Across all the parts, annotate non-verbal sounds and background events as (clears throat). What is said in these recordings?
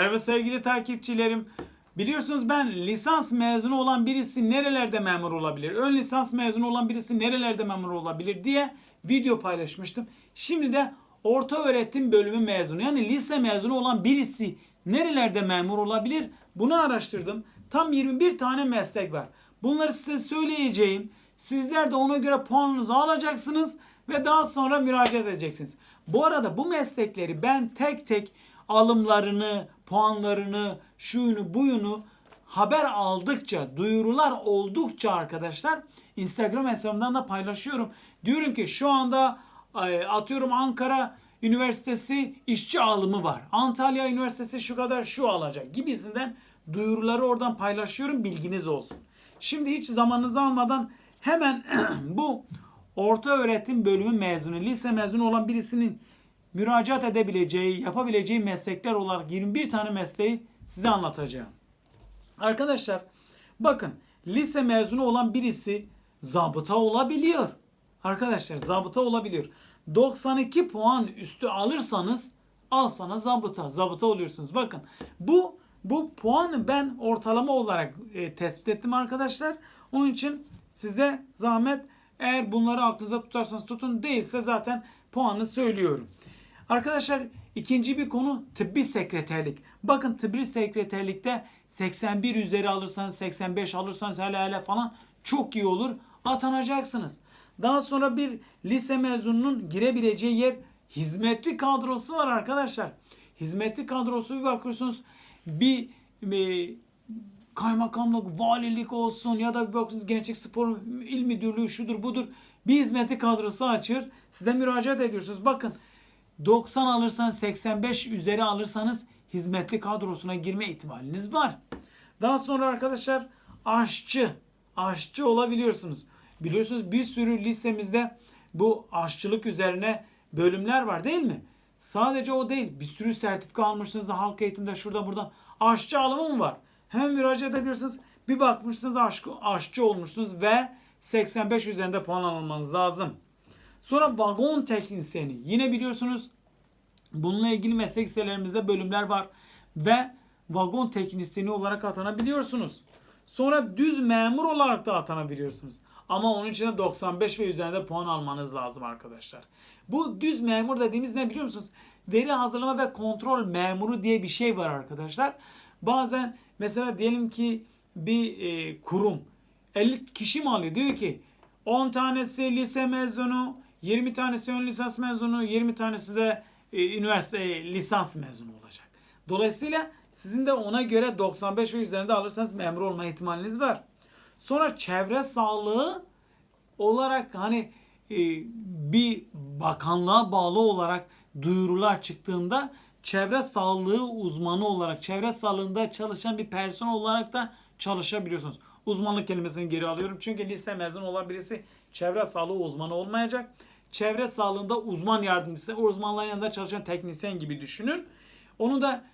Merhaba sevgili takipçilerim. Biliyorsunuz ben lisans mezunu olan birisi nerelerde memur olabilir? Ön lisans mezunu olan birisi nerelerde memur olabilir diye video paylaşmıştım. Şimdi de orta öğretim bölümü mezunu yani lise mezunu olan birisi nerelerde memur olabilir? Bunu araştırdım. Tam 21 tane meslek var. Bunları size söyleyeceğim. Sizler de ona göre puanınızı alacaksınız ve daha sonra müracaat edeceksiniz. Bu arada bu meslekleri ben tek tek alımlarını, puanlarını, şuyunu buyunu haber aldıkça, duyurular oldukça arkadaşlar Instagram hesabımdan da paylaşıyorum. Diyorum ki şu anda e, atıyorum Ankara Üniversitesi işçi alımı var. Antalya Üniversitesi şu kadar şu alacak gibisinden duyuruları oradan paylaşıyorum bilginiz olsun. Şimdi hiç zamanınızı almadan hemen (clears throat) bu orta öğretim bölümü mezunu, lise mezunu olan birisinin müracaat edebileceği, yapabileceği meslekler olarak 21 tane mesleği size anlatacağım. Arkadaşlar bakın lise mezunu olan birisi zabıta olabiliyor. Arkadaşlar zabıta olabiliyor. 92 puan üstü alırsanız al sana zabıta. Zabıta oluyorsunuz. Bakın bu bu puanı ben ortalama olarak e, tespit ettim arkadaşlar. Onun için size zahmet eğer bunları aklınıza tutarsanız tutun değilse zaten puanı söylüyorum. Arkadaşlar ikinci bir konu tıbbi sekreterlik. Bakın tıbbi sekreterlikte 81 üzeri alırsanız 85 alırsanız hele hele falan çok iyi olur. Atanacaksınız. Daha sonra bir lise mezununun girebileceği yer hizmetli kadrosu var arkadaşlar. Hizmetli kadrosu bir bakıyorsunuz bir e, kaymakamlık, valilik olsun ya da bir bakıyorsunuz gençlik spor il müdürlüğü şudur budur bir hizmetli kadrosu açıyor. Size müracaat ediyorsunuz. Bakın 90 alırsanız 85 üzeri alırsanız hizmetli kadrosuna girme ihtimaliniz var. Daha sonra arkadaşlar aşçı. Aşçı olabiliyorsunuz. Biliyorsunuz bir sürü lisemizde bu aşçılık üzerine bölümler var değil mi? Sadece o değil. Bir sürü sertifika almışsınız da halk eğitimde şurada buradan. Aşçı alımı mı var? Hemen müracaat ediyorsunuz. Bir bakmışsınız aşçı olmuşsunuz ve 85 üzerinde puan almanız lazım. Sonra vagon teknisyeni. Yine biliyorsunuz bununla ilgili meslek liselerimizde bölümler var ve vagon teknisyeni olarak atanabiliyorsunuz. Sonra düz memur olarak da atanabiliyorsunuz. Ama onun için de 95 ve üzerinde puan almanız lazım arkadaşlar. Bu düz memur dediğimiz ne biliyor musunuz? Veri hazırlama ve kontrol memuru diye bir şey var arkadaşlar. Bazen mesela diyelim ki bir e, kurum 50 kişi mi alıyor? Diyor ki 10 tanesi lise mezunu, 20 tanesi ön lisans mezunu, 20 tanesi de e, üniversite e, lisans mezunu olacak. Dolayısıyla sizin de ona göre 95 ve üzerinde alırsanız memur olma ihtimaliniz var. Sonra çevre sağlığı olarak hani e, bir bakanlığa bağlı olarak duyurular çıktığında çevre sağlığı uzmanı olarak çevre sağlığında çalışan bir personel olarak da çalışabiliyorsunuz. Uzmanlık kelimesini geri alıyorum. Çünkü lise mezunu olan birisi çevre sağlığı uzmanı olmayacak. Çevre sağlığında uzman yardımcısı, o uzmanların yanında çalışan teknisyen gibi düşünün. Onu da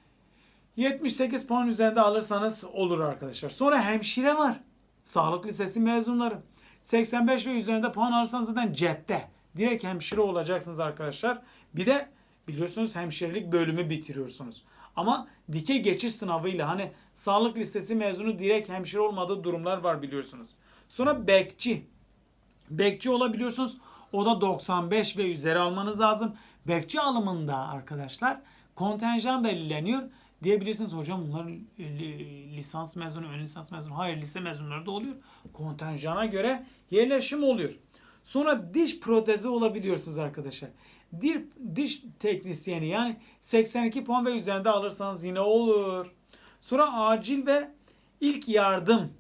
78 puan üzerinde alırsanız olur arkadaşlar. Sonra hemşire var. Sağlık lisesi mezunları. 85 ve üzerinde puan alırsanız zaten cepte. Direkt hemşire olacaksınız arkadaşlar. Bir de biliyorsunuz hemşirelik bölümü bitiriyorsunuz. Ama dike geçiş sınavıyla hani sağlık listesi mezunu direkt hemşire olmadığı durumlar var biliyorsunuz. Sonra bekçi. Bekçi olabiliyorsunuz. O da 95 ve üzeri almanız lazım. Bekçi alımında arkadaşlar kontenjan belirleniyor. Diyebilirsiniz hocam bunlar lisans mezunu, ön lisans mezunu. Hayır lise mezunları da oluyor. Kontenjana göre yerleşim oluyor. Sonra diş protezi olabiliyorsunuz arkadaşlar. Diş, diş teknisyeni yani 82 puan ve üzerinde alırsanız yine olur. Sonra acil ve ilk yardım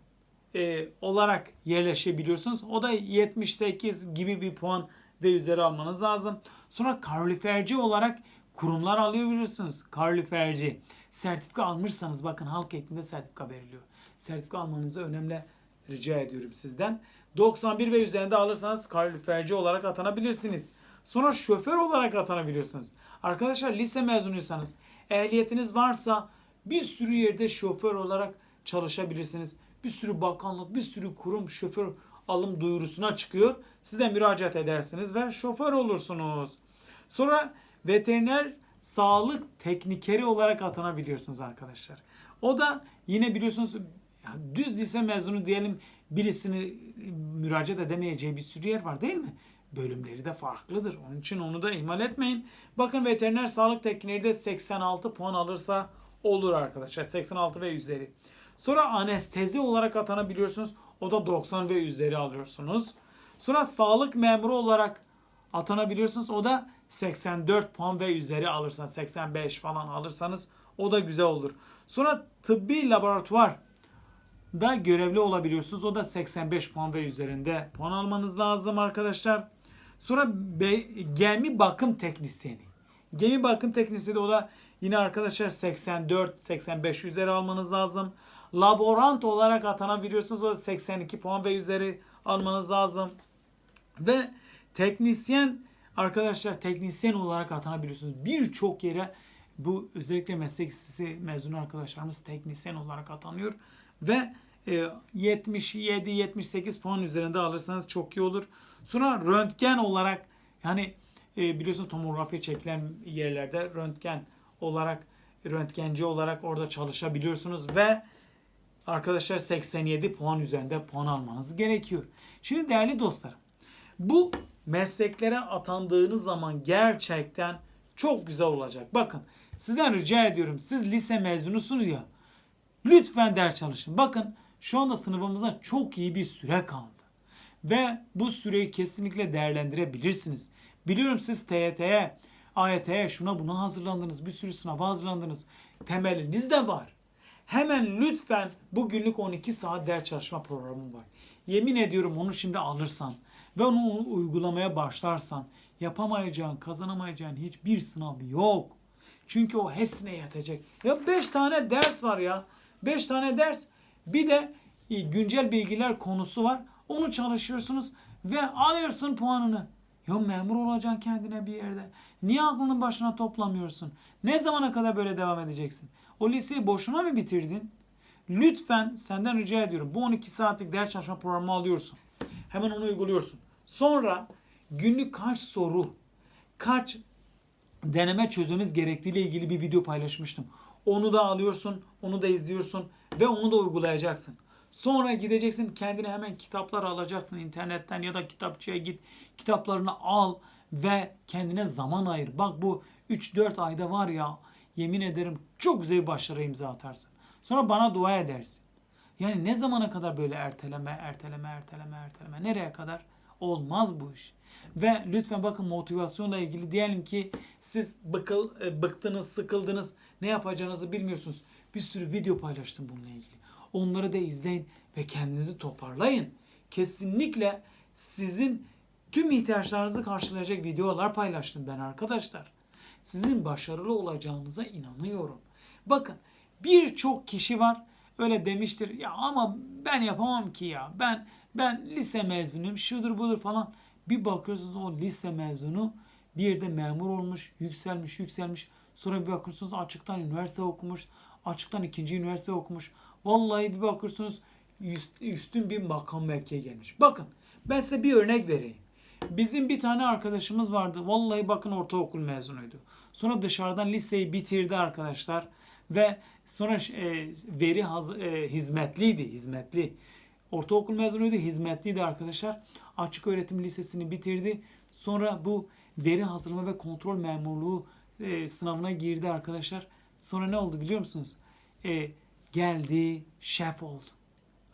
e, olarak yerleşebiliyorsunuz. O da 78 gibi bir puan ve üzeri almanız lazım. Sonra kaloriferci olarak kurumlar alabilirsiniz. Kaloriferci. Sertifika almışsanız bakın halk eğitimde sertifika veriliyor. Sertifika almanızı önemli rica ediyorum sizden. 91 ve üzerinde alırsanız kaloriferci olarak atanabilirsiniz. Sonra şoför olarak atanabilirsiniz. Arkadaşlar lise mezunuysanız ehliyetiniz varsa bir sürü yerde şoför olarak çalışabilirsiniz. Bir sürü bakanlık, bir sürü kurum şoför alım duyurusuna çıkıyor. Siz de müracaat edersiniz ve şoför olursunuz. Sonra veteriner sağlık teknikeri olarak atanabiliyorsunuz arkadaşlar. O da yine biliyorsunuz düz lise mezunu diyelim birisini müracaat edemeyeceği bir sürü yer var değil mi? Bölümleri de farklıdır. Onun için onu da ihmal etmeyin. Bakın veteriner sağlık teknikeri de 86 puan alırsa olur arkadaşlar. 86 ve üzeri. Sonra anestezi olarak atanabiliyorsunuz. O da 90 ve üzeri alıyorsunuz. Sonra sağlık memuru olarak atanabiliyorsunuz. O da 84 puan ve üzeri alırsanız 85 falan alırsanız o da güzel olur. Sonra tıbbi laboratuvar da görevli olabiliyorsunuz. O da 85 puan ve üzerinde puan almanız lazım arkadaşlar. Sonra be, gemi bakım teknisyeni. Gemi bakım teknisyeni o da yine arkadaşlar 84 85 üzeri almanız lazım. Laborant olarak atanabiliyorsunuz. O da 82 puan ve üzeri almanız lazım. Ve teknisyen arkadaşlar teknisyen olarak atanabiliyorsunuz. Birçok yere bu özellikle meslek lisesi mezunu arkadaşlarımız teknisyen olarak atanıyor. Ve e, 77-78 puan üzerinde alırsanız çok iyi olur. Sonra röntgen olarak yani e, biliyorsun tomografi çekilen yerlerde röntgen olarak röntgenci olarak orada çalışabiliyorsunuz ve arkadaşlar 87 puan üzerinde puan almanız gerekiyor. Şimdi değerli dostlarım bu mesleklere atandığınız zaman gerçekten çok güzel olacak. Bakın sizden rica ediyorum siz lise mezunusunuz ya lütfen ders çalışın. Bakın şu anda sınıfımıza çok iyi bir süre kaldı. Ve bu süreyi kesinlikle değerlendirebilirsiniz. Biliyorum siz TYT'ye, AYT'ye şuna buna hazırlandınız. Bir sürü sınava hazırlandınız. Temeliniz de var. Hemen lütfen bu günlük 12 saat ders çalışma programım var. Yemin ediyorum onu şimdi alırsan ve onu uygulamaya başlarsan yapamayacağın, kazanamayacağın hiçbir sınav yok. Çünkü o hepsine yetecek. Ya 5 tane ders var ya. 5 tane ders. Bir de e, güncel bilgiler konusu var. Onu çalışıyorsunuz ve alıyorsun puanını. Ya memur olacaksın kendine bir yerde. Niye aklının başına toplamıyorsun? Ne zamana kadar böyle devam edeceksin? O liseyi boşuna mı bitirdin? Lütfen senden rica ediyorum. Bu 12 saatlik ders çalışma programı alıyorsun. Hemen onu uyguluyorsun. Sonra günlük kaç soru, kaç deneme çözmemiz gerektiğiyle ilgili bir video paylaşmıştım. Onu da alıyorsun, onu da izliyorsun ve onu da uygulayacaksın. Sonra gideceksin kendine hemen kitaplar alacaksın internetten ya da kitapçıya git. Kitaplarını al ve kendine zaman ayır. Bak bu 3-4 ayda var ya yemin ederim çok güzel başarı imza atarsın. Sonra bana dua edersin. Yani ne zamana kadar böyle erteleme, erteleme, erteleme, erteleme? Nereye kadar? Olmaz bu iş. Ve lütfen bakın motivasyonla ilgili diyelim ki siz bıkıl, e, bıktınız, sıkıldınız, ne yapacağınızı bilmiyorsunuz. Bir sürü video paylaştım bununla ilgili. Onları da izleyin ve kendinizi toparlayın. Kesinlikle sizin tüm ihtiyaçlarınızı karşılayacak videolar paylaştım ben arkadaşlar. Sizin başarılı olacağınıza inanıyorum. Bakın birçok kişi var öyle demiştir ya ama ben yapamam ki ya ben ben lise mezunuyum şudur budur falan. Bir bakıyorsunuz o lise mezunu bir yerde memur olmuş, yükselmiş, yükselmiş. Sonra bir bakıyorsunuz açıktan üniversite okumuş, açıktan ikinci üniversite okumuş. Vallahi bir bakıyorsunuz üstün bir makam mevkiye gelmiş. Bakın ben size bir örnek vereyim. Bizim bir tane arkadaşımız vardı. Vallahi bakın ortaokul mezunuydu. Sonra dışarıdan liseyi bitirdi arkadaşlar. Ve sonra e, veri haz, e, hizmetliydi. Hizmetli. Ortaokul mezunuydu. Hizmetliydi arkadaşlar. Açık öğretim lisesini bitirdi. Sonra bu veri hazırlama ve kontrol memurluğu e, sınavına girdi arkadaşlar. Sonra ne oldu biliyor musunuz? E, geldi şef oldu.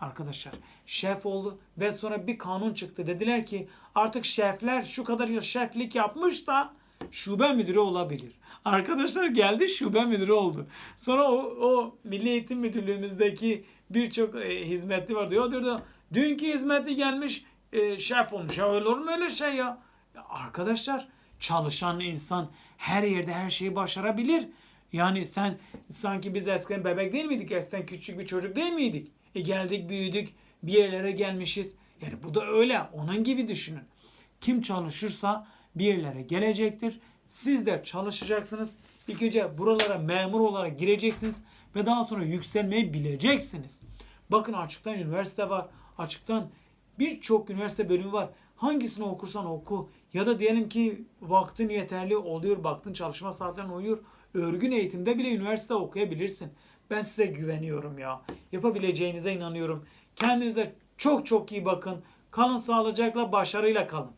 Arkadaşlar şef oldu ve sonra bir kanun çıktı. Dediler ki artık şefler şu kadar yıl şeflik yapmış da şube müdürü olabilir. Arkadaşlar geldi şube müdürü oldu. Sonra o, o Milli Eğitim Müdürlüğümüzdeki birçok e, hizmetli var diyor. Diyor da dünkü hizmetli gelmiş e, şef olmuş. Ya öyle olur mu öyle şey ya? ya? Arkadaşlar çalışan insan her yerde her şeyi başarabilir. Yani sen sanki biz eskiden bebek değil miydik? Eskiden küçük bir çocuk değil miydik? E geldik büyüdük bir yerlere gelmişiz. Yani bu da öyle. Onun gibi düşünün. Kim çalışırsa bir yerlere gelecektir. Siz de çalışacaksınız. İlk önce buralara memur olarak gireceksiniz ve daha sonra yükselmeyi bileceksiniz. Bakın açıktan üniversite var. Açıktan birçok üniversite bölümü var. Hangisini okursan oku. Ya da diyelim ki vaktin yeterli oluyor, baktın çalışma saatlerin uyuyor. Örgün eğitimde bile üniversite okuyabilirsin. Ben size güveniyorum ya. Yapabileceğinize inanıyorum. Kendinize çok çok iyi bakın. Kalın sağlıcakla, başarıyla kalın.